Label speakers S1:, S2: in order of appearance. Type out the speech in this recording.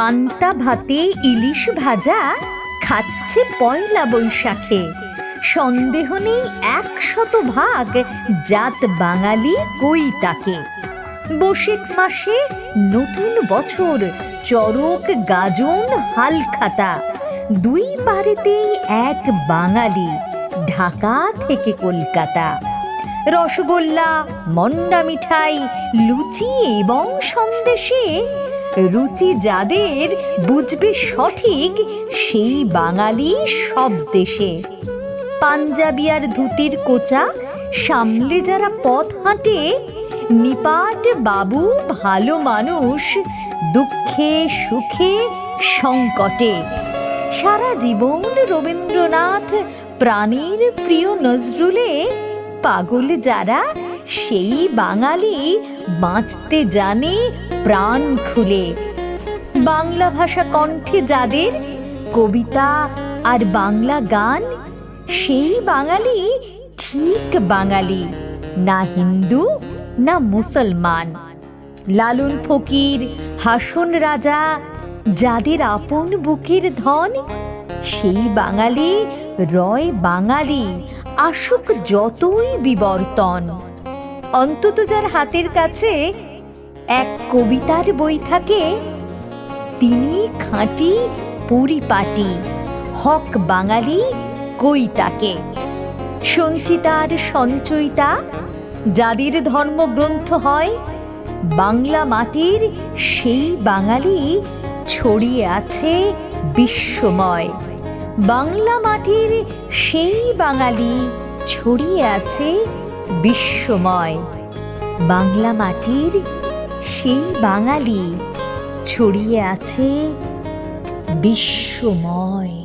S1: পান্তা ভাতে ইলিশ ভাজা খাচ্ছে পয়লা বৈশাখে। সন্দেহ নেই একশত ভাগ জাত বাঙালি কই তাকে। বসেক মাসে নতুন বছর চরক গাজন হালখাতা। দুই পারেতেই এক বাঙালি, ঢাকা থেকে কলকাতা। রসগোল্লা, মন্ডা মিঠাই, লুচি এবং সন্দেশে রুচি যাদের বুঝবে সঠিক সেই বাঙালি সব দেশে। পাঞ্জাবি আর ধুতির কোচা সামলে যারা পথ হাঁটে, নিপাট বাবু ভালো মানুষ দুঃখে সুখে সংকটে। সারা জীবন রবীন্দ্রনাথ প্রাণীর প্রিয় নজরুলে পাগল যারা, সেই বাঙালি বাঁচতে জানে প্রাণ খুলে। বাংলা ভাষা কণ্ঠে যাদের কবিতা আর বাংলা গান, সেই বাঙালি ঠিক বাঙালি, না হিন্দু, না মুসলমান। লালন ফকির, হাসন রাজা, যাদের আপন বুকের ধন, সেই বাঙালি রয় বাঙালি, আসুক যতই বিবর্তন। অন্তত যার হাতের কাছে এক কবিতার বই থাকে। তিনি খাঁটি পরিপাটি, হক বাঙালি কই তাকে সঞ্চিতার সঞ্চয়িতা, যাদের ধর্মগ্রন্থ হয়, বাংলা মাটির সেই বাঙালি ছড়িয়ে আছে বিশ্বময়। বাংলা মাটির সেই বাঙালি ছড়িয়ে আছে বিশ্বময়। বাংলা মাটির সেই বাঙালি ছড়িয়ে আছে বিশ্বময়।